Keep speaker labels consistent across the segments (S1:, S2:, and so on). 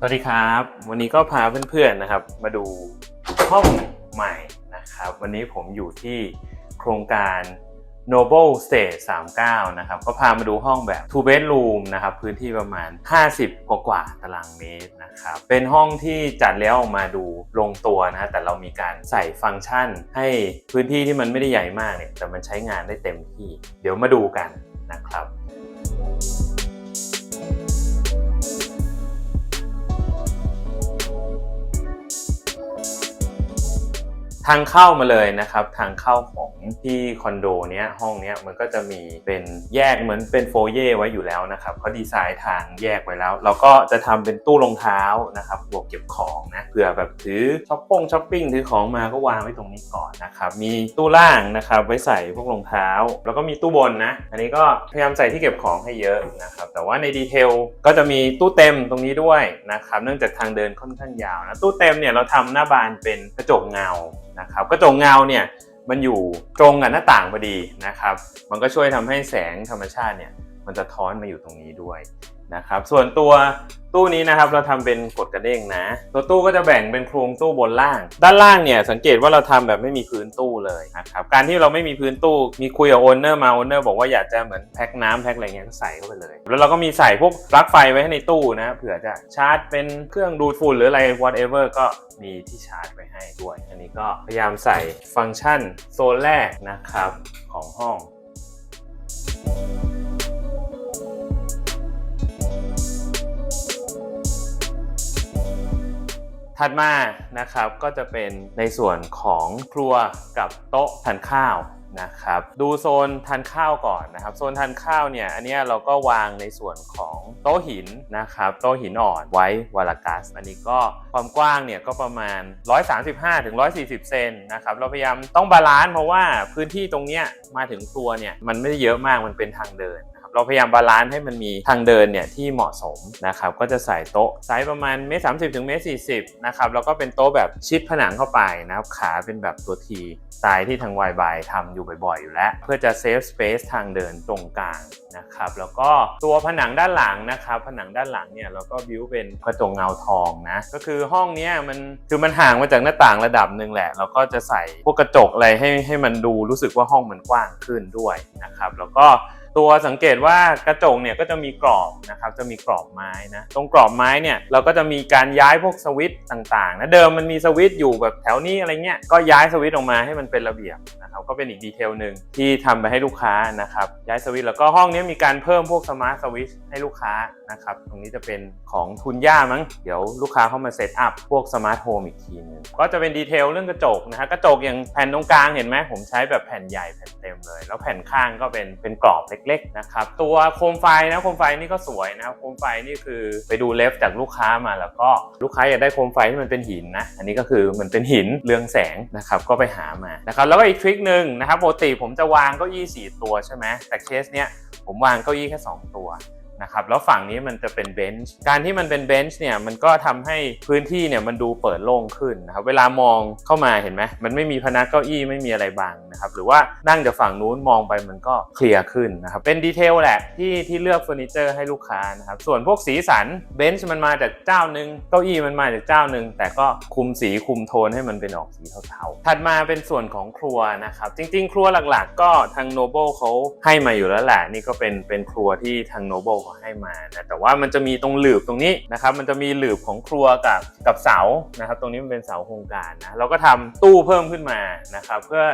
S1: สวัสดีครับ วันนี้ก็พาเพื่อนๆนะครับ มาดูห้องใหม่นะครับ วันนี้ผมอยู่ที่โครงการ Noble State 39 นะครับ ก็พามาดูห้องแบบ two bedroom นะครับ พื้นที่ประมาณ 50 กว่ากว่าตารางเมตรนะครับ เป็นห้องที่จัดแล้วออกมาดูลงตัวนะ แต่เรามีการใส่ฟังก์ชัน ให้พื้นที่ที่มันไม่ได้ใหญ่มากเนี่ย แต่มันใช้งานได้เต็มที่ เดี๋ยวมาดูกันนะครับ ทางเข้ามาเลยนะครับ ทางเข้าของที่คอนโดเนี้ยห้องเนี้ยมันก็จะมีเป็นแยกเหมือนเป็นโฟเย่ไว้อยู่แล้วนะครับเขาดีไซน์ทางแยกไว้แล้ว เราก็จะทำเป็นตู้รองเท้านะครับบวกเก็บของนะเผื่อแบบถือช้อปปิ้งช้อปปิ้งถือของมาก็วางไว้ตรงนี้ก่อนนะครับมีตู้ล่างนะครับไว้ใส่พวกรองเท้า แล้วก็มีตู้บนนะ อันนี้ก็พยายามใส่ที่เก็บของให้เยอะนะครับแต่ว่าในดีเทลก็จะมีตู้เต็มตรงนี้ด้วยนะครับเนื่องจากทางเดินค่อนข้างยาวนะตู้เต็มเนี่ยเราทำหน้าบานเป็นกระจกเงานะครับกระจกเงาเนี่ยมันอยู่ตรงกับหน้าต่างพอดีนะครับ มันก็ช่วยทำให้แสงธรรมชาติเนี่ยมันจะท้อนมาอยู่ตรงนี้ด้วย นะครับส่วนตัวตู้นี้นะครับเราทำเป็นกดกระเด้งนะ ตัวตู้ก็จะแบ่งเป็นโครงตู้บนล่าง ด้านล่างเนี่ยสังเกตว่าเราทำแบบไม่มีพื้นตู้เลยนะครับการที่เราไม่มีพื้นตู้มีคุยกับโอนเนอร์มาโอนเนอร์บอกว่าอยากจะเหมือนแพ็คน้ำแพ็คอะไรเงี้ยก็ใส่เข้าไปเลย แล้วเราก็มีใส่พวกปลั๊กไฟไว้ให้ในตู้นะเผื่อจะชาร์จเป็นเครื่องดูดฝุ่นหรืออะไร whatever ก็มีที่ชาร์จไว้ให้ด้วย อันนี้ก็พยายามใส่ฟังก์ชันโซนแรกนะครับของห้อง ถัดมานะครับก็จะเป็นในส่วนของครัวกับโต๊ะทานข้าวนะครับดูโซนทานข้าวก่อนนะครับ โซนทานข้าวเนี่ยอันนี้เราก็วางในส่วนของโต๊ะหินนะครับโต๊ะหินอ่อนไว้วาลากัส อันนี้ก็ความกว้างเนี่ยก็ประมาณ 135ถึง140 เซนนะครับเราพยายามต้องบาลานซ์เพราะว่าพื้นที่ตรงเนี้ยมาถึงครัวเนี่ยมันไม่ได้เยอะมากมันเป็นทางเดิน เราพยายามบาลานซ์ให้มันมีทางเดินเนี่ยที่เหมาะสมนะครับก็จะใส่โต๊ะไซส์ประมาณเมตรสามสิบถึงเมตรสี่สิบนะครับแล้วก็เป็นโต๊ะแบบชิดผนังเข้าไปนะครับขาเป็นแบบตัวทีสไตล์ที่ทางวายบายทำอยู่บ่อยๆ อยู่แล้ว เพื่อจะเซฟสเปซทางเดินตรงกลางนะครับแล้วก็ตัวผนังด้านหลังนะครับผนังด้านหลังเนี่ยเราก็บิวเป็นกระจกเงาทองนะก็คือห้องนี้มันคือมันห่างมาจากหน้าต่างระดับหนึ่งแหละเราก็จะใส่พวกกระจกอะไรให้ให้มันดูรู้สึกว่าห้องมันกว้างขึ้นด้วยนะครับแล้วก็ ตัวสังเกตว่ากระจกเนี่ยก็จะมีกรอบนะครับจะมีกรอบไม้นะตรงกรอบไม้เนี่ยเราก็จะมีการย้ายพวกสวิตช์ต่างๆนะเดิมมันมีสวิตช์อยู่แบบแถวนี้อะไรเงี้ยก็ย้ายสวิตช์ออกมาให้มันเป็นระเบียบนะครับก็เป็นอีกดีเทลหนึ่งที่ทำไปให้ลูกค้านะครับย้ายสวิตช์แล้วก็ห้องนี้มีการเพิ่มพวกสมาร์ทสวิตช์ให้ลูกค้า นะครับ ตรงนี้จะเป็นของทุนย่ามั้ง เดี๋ยวลูกค้าเข้ามาเซตอัพพวกสมาร์ทโฮมอีกทีนึง ก็จะเป็นดีเทลเรื่องกระจกนะฮะ กระจกอย่างแผ่นตรงกลางเห็นไหมผมใช้แบบแผ่นใหญ่แผ่นเต็มเลย แล้วแผ่นข้างก็เป็นเป็นกรอบเล็กๆนะครับ ตัวโคมไฟนะโคมไฟนี่ก็สวยนะโคมไฟนี่คือไปดูเลฟจากลูกค้ามาแล้วก็ลูกค้าอยากได้โคมไฟที่มันเป็นหินนะ อันนี้ก็คือมันเป็นหินเรืองแสงนะครับก็ไปหามานะครับแล้วก็อีกทริคหนึ่งนะครับปกติผมจะวางเก้าอี้สี่ตัวใช่ไหมแต่เคสเนี้ยผมวางเก้าอี้แค่สองตัว นะครับแล้วฝั่งนี้มันจะเป็นเบนช์การที่มันเป็นเบนช์เนี่ยมันก็ทำให้พื้นที่เนี่ยมันดูเปิดโล่งขึ้นนะครับเวลามองเข้ามาเห็นไหมมันไม่มีพนักเก้าอี้ไม่มีอะไรบังนะครับหรือว่านั่งจากฝั่งนู้นมองไปมันก็เคลียร์ขึ้นนะครับเป็นดีเทลแหละที่ที่เลือกเฟอร์นิเจอร์ให้ลูกค้านะครับส่วนพวกสีสันเบนช์มันมาจากเจ้าหนึ่งเก้าอี้มันมาจากเจ้าหนึ่งแต่ก็คุมสีคุมโทนให้มันเป็นออกสีเทาๆถัดมาเป็นส่วนของครัวนะครับจริง ๆ ครัวหลักๆ ก็ทาง Noble เขาให้มาอยู่แล้วแหละนี่ก็เป็นเป็นครัวที่ทาง Noble ให้มานะแต่ว่ามันจะมีตรงหลืบตรงนี้นะครับมันจะมีหลืบของครัวกับกับเสานะครับ ตรงนี้มันเป็นเสาโครงการนะเราก็ทำตู้เพิ่มขึ้นมานะครับ เพื่อ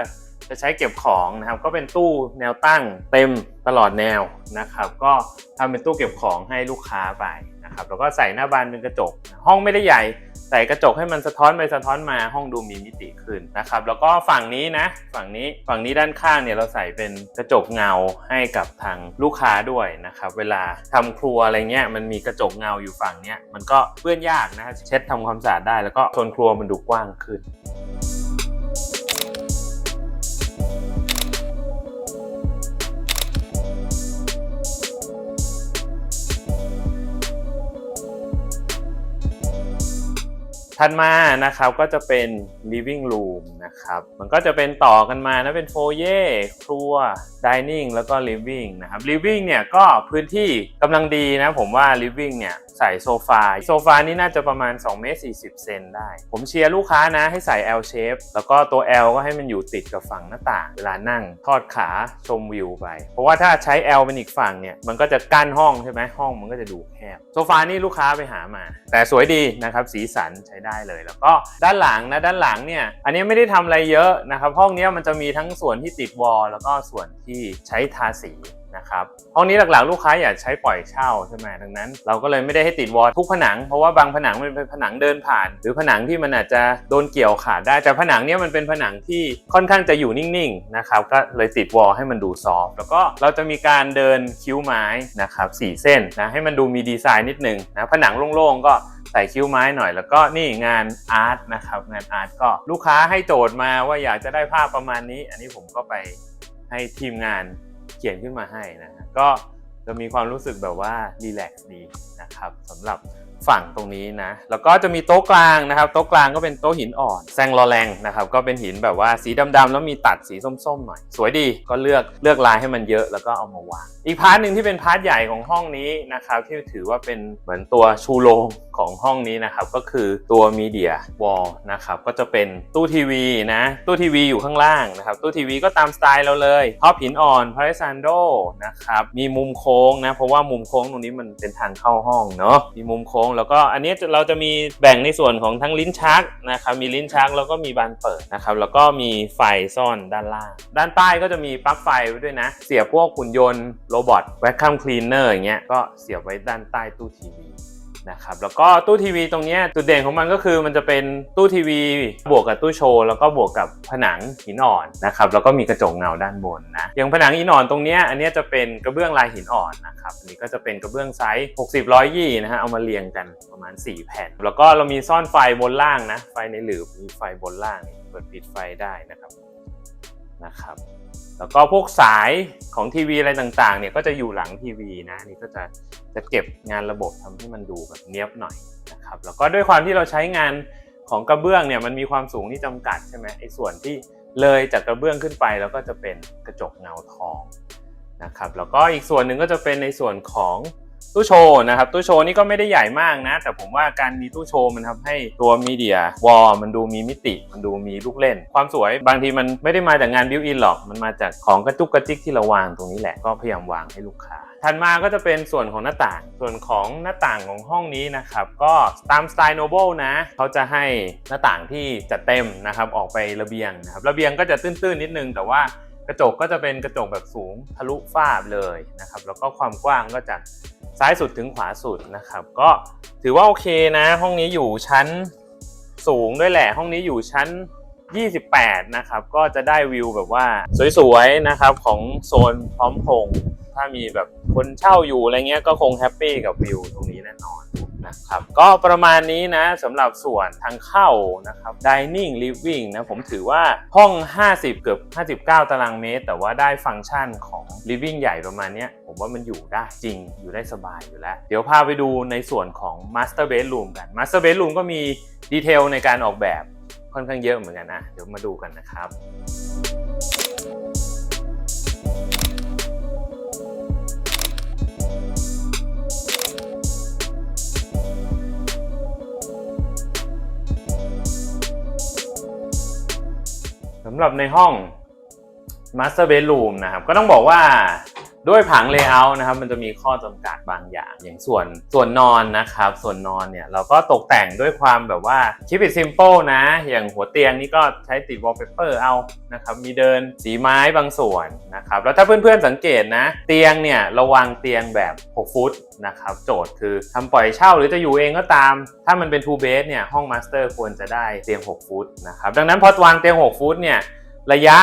S1: จะใช้เก็บของนะครับ ก็เป็นตู้แนวตั้งเต็มตลอดแนวนะครับ ก็ทำเป็นตู้เก็บของให้ลูกค้าไปนะครับแล้วก็ใส่หน้าบานเป็นกระจก ห้องไม่ได้ใหญ่ ใส่กระจกให้มันสะท้อนไปสะท้อนมาห้องดูมีมิติขึ้นนะครับ แล้วก็ฝั่งนี้นะ ฝั่งนี้ฝั่งนี้ด้านข้างเนี่ยเราใส่เป็นกระจกเงาให้กับทางลูกค้าด้วยนะครับ เวลาทำครัวอะไรเงี้ยมันมีกระจกเงาอยู่ฝั่งเนี้ยมันก็เปื้อนยากนะเช็ดทำความสะอาดได้ แล้วก็โซนครัวมันดูกว้างขึ้น ถัดมานะครับก็จะเป็น living room นะครับ มันก็จะเป็นต่อกันมานะเป็นโฟเย่ครัวดิเนิ่งแล้วก็ลิฟวิ่งนะครับลิฟวิ่งเนี่ยก็พื้นที่กำลังดีนะ ผมว่าลิฟวิ่งเนี่ยใส่โซฟาโซฟานี่น่าจะประมาณ2เมตร40 เซนได้ ผมเชียร์ลูกค้านะให้ใส่ L shape แล้วก็ตัว L ก็ให้มันอยู่ติดกับฝั่งหน้าต่าง เวลานั่งทอดขาชมวิวไป เพราะว่าถ้าใช้ L เป็นอีกฝั่งเนี่ยมันก็จะกั้นห้องใช่ไหมห้องมันก็จะดูแคบโซฟานี่ลูกค้าไปหามา แต่สวยดีนะครับสีสันใช้ได้เลย แล้วก็ด้านหลังนะด้านหลังเนี่ยอันนี้ไม่ได้ทำอะไรเยอะนะครับ ห้องนี้มันจะมีทั้งส่วนที่ติดวอลแล้วก็ส่วนที่ใช้ทาสี นะครับห้องนี้หลักๆ ลูกค้าอยากใช้ปล่อยเช่าใช่ไหมดังนั้น เราก็เลยไม่ได้ให้ติดวอลทุกผนังเพราะว่าบางผนังมันเป็นผนังเดินผ่าน หรือผนังที่มันอาจจะโดนเกี่ยวขาดได้แต่ผนังเนี้ยมันเป็นผนังที่ค่อนข้างจะอยู่นิ่งๆนะครับก็เลยติดวอลให้มันดูซอฟต์แล้วก็เราจะมีการเดินคิ้วไม้นะครับสี่เส้นนะให้มันดูมีดีไซน์นิดนึงนะผนังโล่งๆก็ใส่คิ้วไม้หน่อยแล้วก็นี่งานอาร์ตนะครับงานอาร์ตก็ลูกค้าให้โจทย์มาว่าอยากจะได้ภาพประมาณนี้ อันนี้ผมก็ไปให้ทีมงาน ขียนขึ้นมาให้นะฮะก็จะมีความรู้สึกแบบว่ารีแลกซ์ดีนะครับสำหรับฝั่งตรงนี้นะ แล้วก็จะมีโต๊ะกลางนะครับ โต๊ะกลางก็เป็นโต๊ะหินอ่อนแซงลอแรงนะครับ ก็เป็นหินแบบว่าสีดำๆแล้วมีตัดสีส้มๆหน่อย สวยดีก็เลือกเลือกลายให้มันเยอะแล้วก็เอามาวาง อีกพาร์ทหนึ่งที่เป็นพาร์ทใหญ่ของห้องนี้นะครับที่ถือว่าเป็นเหมือนตัวชูโรงของห้องนี้นะครับ ก็คือตัวมีเดียวอลนะครับ ก็จะเป็นตู้ทีวีนะ ตู้ทีวีอยู่ข้างล่างนะครับ ตู้ทีวีก็ตามสไตล์เราเลยท็อปหินอ่อนพาริซันโดนะครับ มีมุมโค้งนะ เพราะว่ามุมโค้งตรงนี้มันเป็นทางเข้าห้องเนาะ มีมุมโค้งแล้วก็อันนี้เราจะมีแบ่งในส่วนของทั้งลิ้นชักนะครับมีลิ้นชักแล้วก็มีบานเปิดนะครับแล้วก็มีไฟซ่อนด้านล่าง ด้านใต้ก็จะมีปลั๊กไฟไว้ด้วยนะ เสียบพวกหุ่นยนต์โรบอทแวคคัมคลีนเนอร์อย่างเงี้ยก็เสียบไว้ด้านใต้ตู้ทีวี นะครับแล้วก็ตู้ทีวีตรงนี้จุดเด่นของมันก็คือมันจะเป็นตู้ทีวี บวกกับตู้โชว์แล้วก็บวกกับผนังหินอ่อนนะครับแล้วก็มีกระจกเงาด้านบนนะอย่างผนังหินอ่อนตรงนี้อันนี้จะเป็นกระเบื้องลายหินอ่อนนะครับอันนี้ก็จะเป็นกระเบื้องไซส์ 60ร้อยยี่นะฮะเอามาเรียงกันประมาณ 4 แผ่น แล้วก็เรามีซ่อนไฟบนล่างนะไฟในหลืบมีไฟบนล่างเปิดปิดไฟได้นะครับนะครับ แล้วก็พวกสายของทีวีอะไรต่างๆเนี่ยก็จะอยู่หลังทีวีนะนี่ก็จะจะเก็บงานระบบทำให้มันดูแบบเนี้ยบหน่อยนะครับแล้วก็ด้วยความที่เราใช้งานของกระเบื้องเนี่ยมันมีความสูงที่จำกัดใช่ไหมไอ้ส่วนที่เลยจากกระเบื้องขึ้นไปแล้วก็จะเป็นกระจกเงาทองนะครับแล้วก็อีกส่วนหนึ่งก็จะเป็นในส่วนของ ตู้โชว์นะครับตู้โชว์นี่ก็ไม่ได้ใหญ่มากนะ แต่ผมว่าการมีตู้โชว์มันทำให้ตัวมีเดียวอลมันดูมีมิติ มันดูมีลูกเล่น ความสวยบางทีมันไม่ได้มาจากงานบิวอินหรอก มันมาจากของกระจุกกระจิกที่เราวางตรงนี้แหละก็พยายามวางให้ลูกค้าถัดมาก็จะเป็นส่วนของหน้าต่าง ส่วนของหน้าต่างของห้องนี้นะครับ ก็ตามสไตล์โนเบิลนะ เขาจะให้หน้าต่างที่จัดเต็มนะครับ ออกไประเบียงนะครับ ระเบียงก็จะตื้นๆนิดนึง แต่ว่า กระจกก็จะเป็นกระจกแบบสูงทะลุฝ้าเลยนะครับ แล้วก็ความกว้างก็จากซ้ายสุดถึงขวาสุดนะครับ ก็ถือว่าโอเคนะ ห้องนี้อยู่ชั้นสูงด้วยแหละ ห้องนี้อยู่ชั้น 28 นะครับ ก็จะได้วิวแบบว่าสวยๆนะครับของโซนพร้อมพง ถ้ามีแบบคนเช่าอยู่อะไรเงี้ยก็คงแฮปปี้กับวิวตรงนี้แน่นอน นะครับก็ประมาณนี้นะสำหรับส่วนทางเข้านะครับ dining living นะผมถือว่าห้อง 50 เกือบ 59 ตารางเมตร แต่ว่าได้ฟังก์ชันของ living ใหญ่ประมาณนี้ผมว่ามันอยู่ได้จริงอยู่ได้สบายอยู่แล้ว เดี๋ยวพาไปดูในส่วนของ master bedroom กัน master bedroom ก็มีดีเทลในการออกแบบค่อนข้างเยอะเหมือนกันนะเดี๋ยวมาดูกันนะครับำหรับในห้อง Master Bedroom นะครับ ก็ต้องบอกว่า ด้วยผัง Layout นะครับมันจะมีข้อจำกัดบางอย่าง อย่างส่วนส่วนนอนนะครับ ส่วนนอนเนี่ยเราก็ตกแต่งด้วยความแบบว่า keep it simple นะ อย่างหัวเตียงนี่ก็ใช้ติด wallpaper เอานะครับมีเดินสีไม้บางส่วนนะครับแล้วถ้าเพื่อนๆสังเกตนะ เตียงเนี่ยเราวางเตียงแบบ 6 ฟุตนะครับโจทย์คือทำปล่อยเช่าหรือจะอยู่เองก็ตาม ถ้ามันเป็น two bed เนี่ยห้อง master ควรจะได้เตียง 6 ฟุตนะครับดังนั้นพอวางเตียง 6 ฟุตเนี่ยระยะ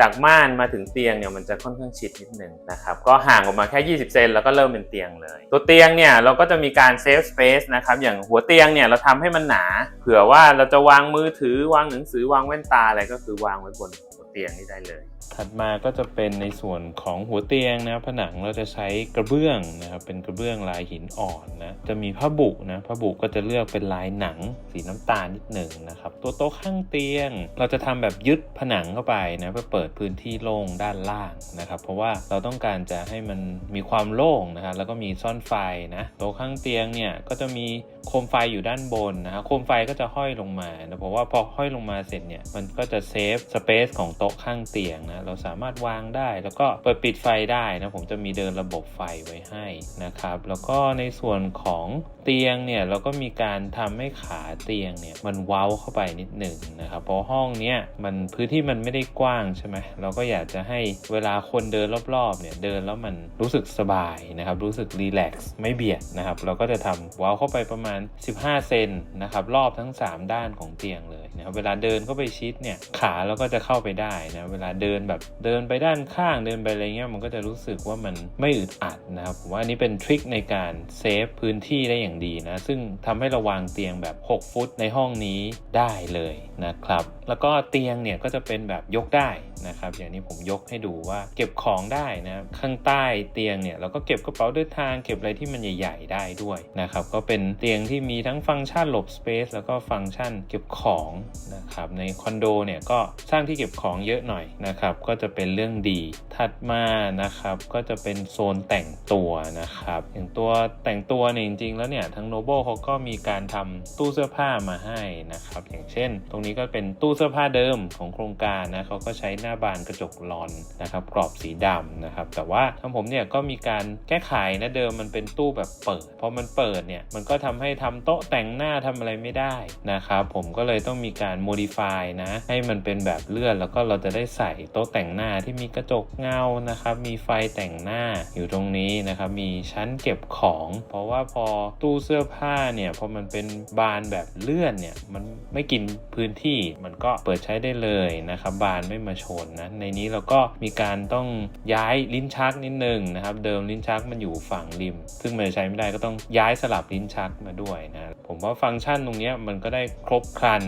S1: จากม่านมาถึงเตียงเนี่ยมันจะค่อนข้างชิดนิดนึงนะครับก็ห่างออกมาแค่ 20 เซนแล้วก็เริ่มเป็นเตียงเลย ตัวเตียงเนี่ยเราก็จะมีการเซฟสเปซนะครับอย่างหัวเตียงเนี่ยเราทำให้มันหนา เผื่อว่าเราจะวางมือถือวางหนังสือวางแว่นตาอะไรก็คือวางไว้บนหัวเตียงตียงนี่ได้เลยถัดมาก็จะเป็นในส่วนของหัวเตียงนะผนังเราจะใช้กระเบื้องนะครับเป็นกระเบื้องลายหินอ่อนนะจะมีผ้าบุนะผ้าบุก็จะเลือกเป็นลายหนังสีน้ำตาลนิดหนึ่งนะครับตัวโต๊ะข้างเตียง เราจะทำแบบยึดผนังเข้าไปนะเพื่อเปิดพื้นที่โล่งด้านล่างนะครับเพราะว่าเราต้องการจะให้มันมีความโล่งนะครับแล้วก็มีซ่อนไฟนะโต๊ะข้างเตียงเนี่ยก็จะมีโคมไฟอยู่ด้านบนนะครับโคมไฟก็จะห้อยลงมานะเพราะว่าพอห้อยลงมาเสร็จเนี่ยมันก็จะเซฟสเปซของโต๊ะข้างเตียงนะเราสามารถวางได้ แล้วก็เปิดปิดไฟได้นะผมจะมีเดินระบบไฟไว้ให้นะครับ แล้วก็ในส่วนของเตียงเนี่ยเราก็มีการทำให้ขาเตียงเนี่ยมันเว้าเข้าไปนิดหนึ่งนะครับเพราะห้องเนี้ยมันพื้นที่มันไม่ได้กว้างใช่ไหมเราก็อยากจะให้เวลาคนเดินรอบๆเนี่ยเดินแล้วมันรู้สึกสบายนะครับรู้สึกรีแลกซ์ไม่เบียดนะครับเราก็จะทำเว้าเข้าไปประมาณ 15 เซนนะครับรอบทั้ง 3 ด้านของเตียงเลย นะเวลาเดินเข้าไปชิดเนี่ยขาเราก็จะเข้าไปได้นะเวลาเดินแบบเดินไปด้านข้างเดินไปอะไรเงี้ยมันก็จะรู้สึกว่ามันไม่อึดอัดนะครับผมว่าอันนี้เป็นทริคในการเซฟพื้นที่ได้อย่างดีนะซึ่งทำให้เราวางเตียงแบบ 6 ฟุตในห้องนี้ได้เลย นะครับ แล้วก็เตียงเนี่ยก็จะเป็นแบบยกได้นะครับ อย่างนี้ผมยกให้ดูว่าเก็บของได้นะข้างใต้เตียงเนี่ยเราก็เก็บกระเป๋าเดินทางเก็บอะไรที่มันใหญ่ ๆ ได้ด้วยนะครับ ก็เป็นเตียงที่มีทั้งฟังก์ชันหลบสเปซแล้วก็ฟังก์ชันเก็บของนะครับในคอนโดเนี่ยก็สร้างที่เก็บของเยอะหน่อยนะครับ ก็จะเป็นเรื่องดีถัดมานะครับ ก็จะเป็นโซนแต่งตัวนะครับอย่างตัวแต่งตัวเนี่ยจริงๆแล้วเนี่ยทั้งโนโบเขาก็มีการทำตู้เสื้อผ้ามาให้นะครับ อย่างเช่น ตรงนี้นี้ก็เป็นตู้เสื้อผ้าเดิมของโครงการนะเขาก็ใช้หน้าบานกระจกลอนนะครับกรอบสีดำนะครับแต่ว่าทางผมเนี่ยก็มีการแก้ไขนะเดิมมันเป็นตู้แบบเปิดพอมันเปิดเนี่ยมันก็ทำให้ทำโต๊ะแต่งหน้าทำอะไรไม่ได้นะครับผมก็เลยต้องมีการ modify นะให้มันเป็นแบบเลื่อนแล้วก็เราจะได้ใส่โต๊ะแต่งหน้าที่มีกระจกเงานะครับมีไฟแต่งหน้าอยู่ตรงนี้นะครับมีชั้นเก็บของ เพราะว่าพอตู้เสื้อผ้าเนี่ยพอมันเป็นบานแบบเลื่อนเนี่ยมันไม่กินพื้นที่มันก็เปิดใช้ได้เลยนะครับบานไม่มาชนนะในนี้เราก็มีการต้องย้ายลิ้นชักนิดนึงนะครับเดิมลิ้นชักมันอยู่ฝั่งริม ซึ่งมันใช้ไม่ได้ก็ต้องย้ายสลับลิ้นชักมาด้วยนะผมว่าฟังก์ชันตรงนี้มันก็ได้ครบครัน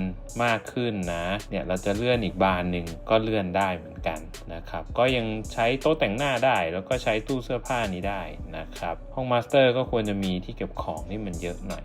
S1: มากขึ้นนะเนี่ยเราจะเลื่อนอีกบานหนึ่งก็เลื่อนได้เหมือนกันนะครับก็ยังใช้โต๊ะแต่งหน้าได้ แล้วก็ใช้ตู้เสื้อผ้านี้ได้นะครับห้องมาสเตอร์ก็ควรจะมีที่เก็บของที่มันเยอะหน่อย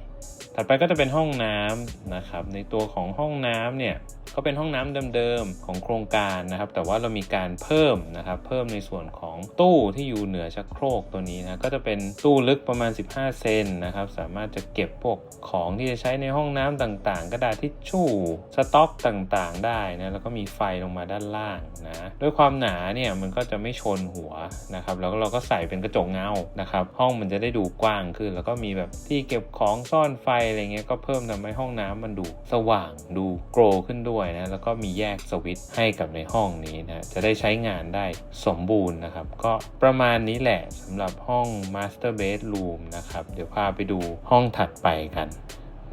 S1: ถัดไปก็จะเป็นห้องน้ำนะครับ ในตัวของห้องน้ำเนี่ยก็เป็นห้องน้ำเดิมๆของโครงการนะครับ แต่ว่าเรามีการเพิ่มนะครับ เพิ่มในส่วนของตู้ที่อยู่เหนือชักโครกตัวนี้นะก็จะเป็นตู้ลึกประมาณ 15 เซนนะครับ สามารถจะเก็บพวกของที่จะใช้ในห้องน้ำต่างๆ กระดาษทิชชู่สต็อกต่างๆ ได้นะแล้วก็มีไฟลงมาด้านล่างนะด้วยความหนาเนี่ยมันก็จะไม่ชนหัวนะครับ แล้วก็เราก็ใส่เป็นกระจกเงานะครับ ห้องมันจะได้ดูกว้างขึ้น แล้วก็มีแบบที่เก็บของซ่อนไฟอะไรเงี้ยก็เพิ่มทำให้ห้องน้ำมันดูสว่างดูโกรขึ้นด้วยนะแล้วก็มีแยกสวิตช์ให้กับในห้องนี้นะจะได้ใช้งานได้สมบูรณ์นะครับ ก็ประมาณนี้แหละสำหรับห้อง Master Bedroom นะครับ เดี๋ยวพาไปดูห้องถัดไปกัน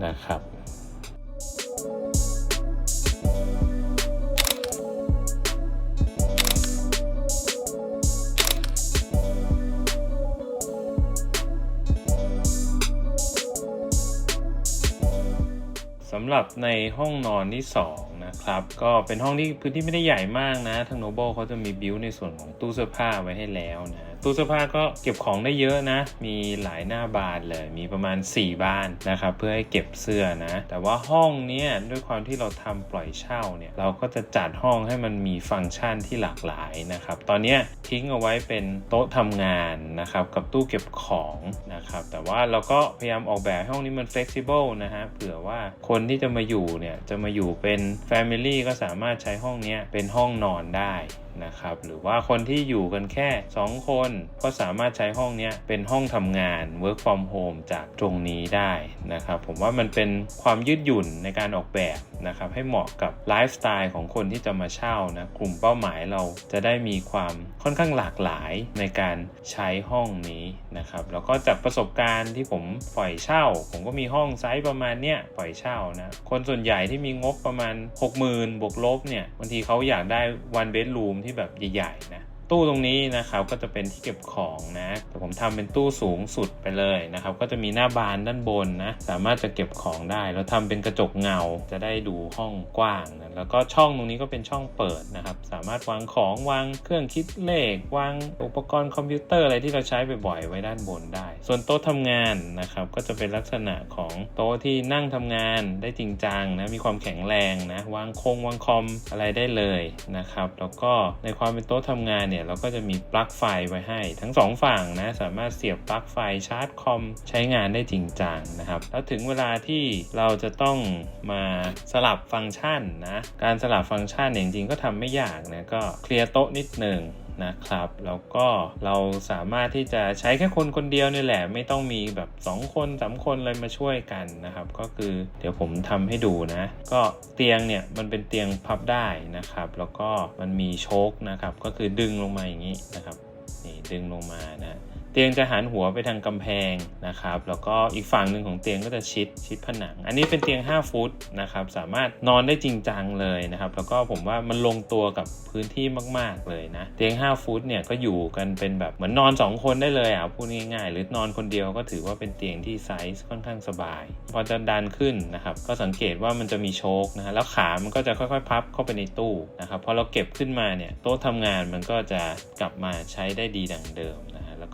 S1: นะครับ สำหรับในห้องนอนที่ 2 นะครับ ก็เป็นห้องที่พื้นที่ไม่ได้ใหญ่มากนะ ทางโนเบลเขาจะมีบิวในส่วนของตู้เสื้อผ้าไว้ให้แล้วนะ ตู้เสื้อผ้าก็เก็บของได้เยอะนะ มีหลายหน้าบานเลย มีประมาณ 4 บานนะครับเพื่อให้เก็บเสื้อนะ แต่ว่าห้องเนี้ยด้วยความที่เราทำปล่อยเช่าเนี่ยเราก็จะจัดห้องให้มันมีฟังก์ชันที่หลากหลายนะครับ ตอนเนี้ยทิ้งเอาไว้เป็นโต๊ะทำงานนะครับกับตู้เก็บของนะครับแต่ว่าเราก็พยายามออกแบบห้องนี้มัน flexible นะฮะเผื่อว่าคนที่จะมาอยู่เนี่ยจะมาอยู่เป็น family ก็สามารถใช้ห้องนี้เป็นห้องนอนได้นะครับหรือว่าคนที่อยู่กันแค่ 2 คนก็สามารถใช้ห้องนี้เป็นห้องทำงาน work from home จากตรงนี้ได้นะครับผมว่ามันเป็นความยืดหยุ่นในการออกแบบนะครับให้เหมาะกับไลฟ์สไตล์ของคนที่จะมาเช่านะกลุ่มเป้าหมายเราจะได้มีความค่อนข้างหลากหลายในการใช้ห้องนี้นะครับแล้วก็จากประสบการณ์ที่ผมปล่อยเช่า ผมก็มีห้องไซส์ประมาณเนี้ยปล่อยเช่านะคนส่วนใหญ่ที่มีงบประมาณ 60,000บวกลบเนี่ยบางทีเขาอยากได้ one bedroom ที่แบบใหญ่ๆนะ ตู้ตรงนี้นะครับก็จะเป็นที่เก็บของนะแต่ผมทำเป็นตู้สูงสุดไปเลยนะครับก็จะมีหน้าบานด้านบนนะสามารถจะเก็บของได้แล้วทำเป็นกระจกเงาจะได้ดูห้องกว้างนะแล้วก็ช่องตรงนี้ก็เป็นช่องเปิดนะครับสามารถวางของวางเครื่องคิดเลขวางอุปกรณ์คอมพิวเตอร์อะไรที่เราใช้บ่อยๆไว้ด้านบนได้ ส่วนโต๊ะทำงานนะครับก็จะเป็นลักษณะของโต๊ะที่นั่งทำงานได้จริงจังนะมีความแข็งแรงนะวางคงวางคอมอะไรได้เลยนะครับแล้วก็ในความเป็นโต๊ะทำงานเนี่ยเราก็จะมีปลั๊กไฟไว้ให้ ทั้งสองฝั่งนะสามารถเสียบปลั๊กไฟชาร์จคอมใช้งานได้จริงจังนะครับ แล้วถึงเวลาที่เราจะต้องมาสลับฟังก์ชันนะการสลับฟังก์ชันเนี่ยจริงๆก็ทำไม่ยากนะก็เคลียร์โต๊ะนิดหนึ่ง นะครับ แล้วก็เราสามารถที่จะใช้แค่คนคนเดียวนี่แหละ ไม่ต้องมีแบบ 2 คนสามคนเลยมาช่วยกันนะครับ ก็คือเดี๋ยวผมทำให้ดูนะ ก็เตียงเนี่ยมันเป็นเตียงพับได้นะครับ แล้วก็มันมีโชคนะครับ ก็คือดึงลงมาอย่างนี้นะครับ นี่ดึงลงมานะ เตียงจะหันหัวไปทางกำแพงนะครับ แล้วก็อีกฝั่งหนึ่งของเตียงก็จะชิดชิดผนัง อันนี้เป็นเตียง 5 ฟุตนะครับ สามารถนอนได้จริงจังเลยนะครับ แล้วก็ผมว่ามันลงตัวกับพื้นที่มาก ๆ เลยนะ เตียง 5 ฟุตเนี่ยก็อยู่กันเป็นแบบเหมือนนอน 2 คนได้เลยอะพูดง่ายๆ หรือนอนคนเดียวก็ถือว่าเป็นเตียงที่ไซส์ค่อนข้างสบาย พอจะดันขึ้นนะครับ ก็สังเกตว่ามันจะมีโชคนะฮะ แล้วขา มันก็จะค่อยๆ พับเข้าไปในตู้นะครับ พอเราเก็บขึ้นมาเนี่ย โต๊ะทำงานมันก็จะกลับมาใช้ได้ดีดังเดิม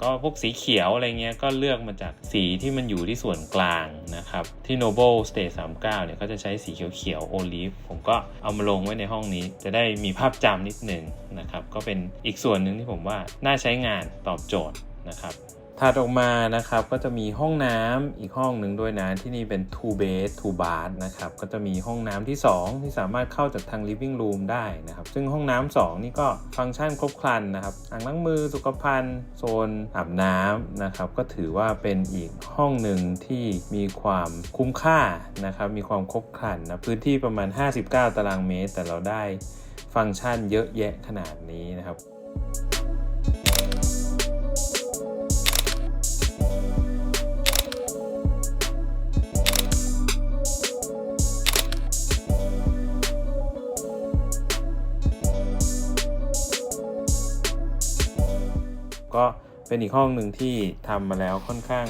S1: ก็พวกสีเขียวอะไรเงี้ยก็เลือกมาจากสีที่มันอยู่ที่ส่วนกลางนะครับ ที่ Noble State 39 เนี่ยก็จะใช้สีเขียวๆโอลิฟผมก็เอามาลงไว้ในห้องนี้ จะได้มีภาพจำนิดหนึ่งนะครับ ก็เป็นอีกส่วนหนึ่งที่ผมว่าน่าใช้งานตอบโจทย์นะครับ ถัดออกมานะครับก็จะมีห้องน้ำอีกห้องหนึ่งด้วยนะที่นี่เป็น two bed two bath นะครับก็จะมีห้องน้ำที่ 2 ที่สามารถเข้าจากทาง living room ได้นะครับ ซึ่งห้องน้ำ2นี่ก็ฟังก์ชันครบครันนะครับอ่างล้างมือสุขภัณฑ์โซนอาบน้ำนะครับก็ถือว่าเป็นอีกห้องหนึ่งที่มีความคุ้มค่านะครับมีความครบครันนะพื้นที่ประมาณ 59 ตารางเมตร แต่เราได้ฟังก์ชันเยอะแยะขนาดนี้นะครับ ก็เป็นอีกห้องหนึ่งที่ทำมาแล้วค่อนข้าง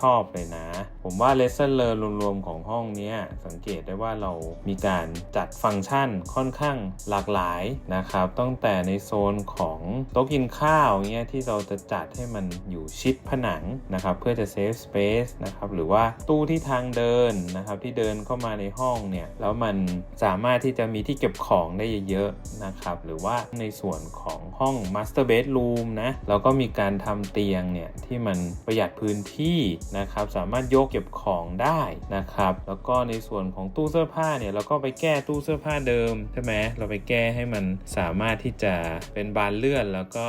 S1: ชอบเลยนะ ผมว่า lesson learn รวมๆ ของห้องนี้สังเกตได้ว่าเรามีการจัดฟังก์ชันค่อนข้างหลากหลายนะครับ ตั้งแต่ในโซนของโต๊ะกินข้าวเงี้ยที่เราจะจัดให้มันอยู่ชิดผนังนะครับ เพื่อจะ save space นะครับหรือว่าตู้ที่ทางเดินนะครับที่เดินเข้ามาในห้องเนี่ยแล้วมันสามารถที่จะมีที่เก็บของได้เยอะๆนะครับหรือว่าในส่วนของห้อง master bedroom นะเราก็มีการทำเตียงเนี่ยที่มันประหยัดพื้นที่นะครับสามารถยกเก็บของได้นะครับ แล้วก็ในส่วนของตู้เสื้อผ้าเนี่ยเราก็ไปแก้ตู้เสื้อผ้าเดิมใช่ไหมเราไปแก้ให้มันสามารถที่จะเป็นบานเลื่อน แล้วก็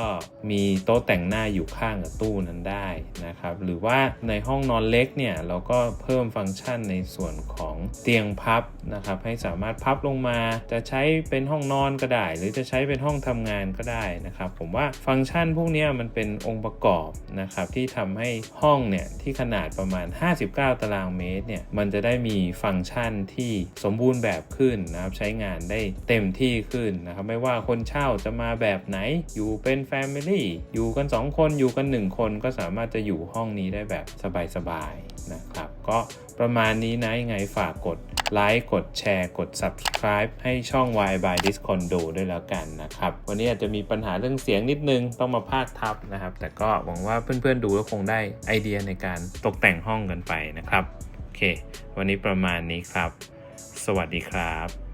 S1: มีโต๊ะแต่งหน้าอยู่ข้างกับตู้นั้นได้นะครับ หรือว่าในห้องนอนเล็กเนี่ยเราก็เพิ่มฟังก์ชันในส่วนของเตียงพับนะครับ ให้สามารถพับลงมา จะใช้เป็นห้องนอนก็ได้ หรือจะใช้เป็นห้องทำงานก็ได้นะครับ ผมว่าฟังก์ชันพวกนี้มันเป็นองค์ประกอบนะครับที่ทำให้ห้องเนี่ยที่ขนาดประมาณ 59 ตารางเมตรเนี่ยมันจะได้มีฟังก์ชันที่สมบูรณ์แบบขึ้นนะครับใช้งานได้เต็มที่ขึ้นนะครับไม่ว่าคนเช่าจะมาแบบไหนอยู่เป็นแฟมิลี่อยู่กัน 2 คนอยู่กัน 1 คนก็สามารถจะอยู่ห้องนี้ได้แบบสบายๆนะครับก็ประมาณนี้นะยังไงฝากกด ไลค์กดแชร์กด subscribe ให้ช่อง Y by Discondo ด้วยแล้วกันนะครับ วันนี้อาจจะมีปัญหาเรื่องเสียงนิดนึงต้องมาพาดทับนะครับ แต่ก็หวังว่าเพื่อนๆดูแล้วคงได้ไอเดียในการตกแต่งห้องกันไปนะครับ โอเค วันนี้ประมาณนี้ครับ สวัสดีครับ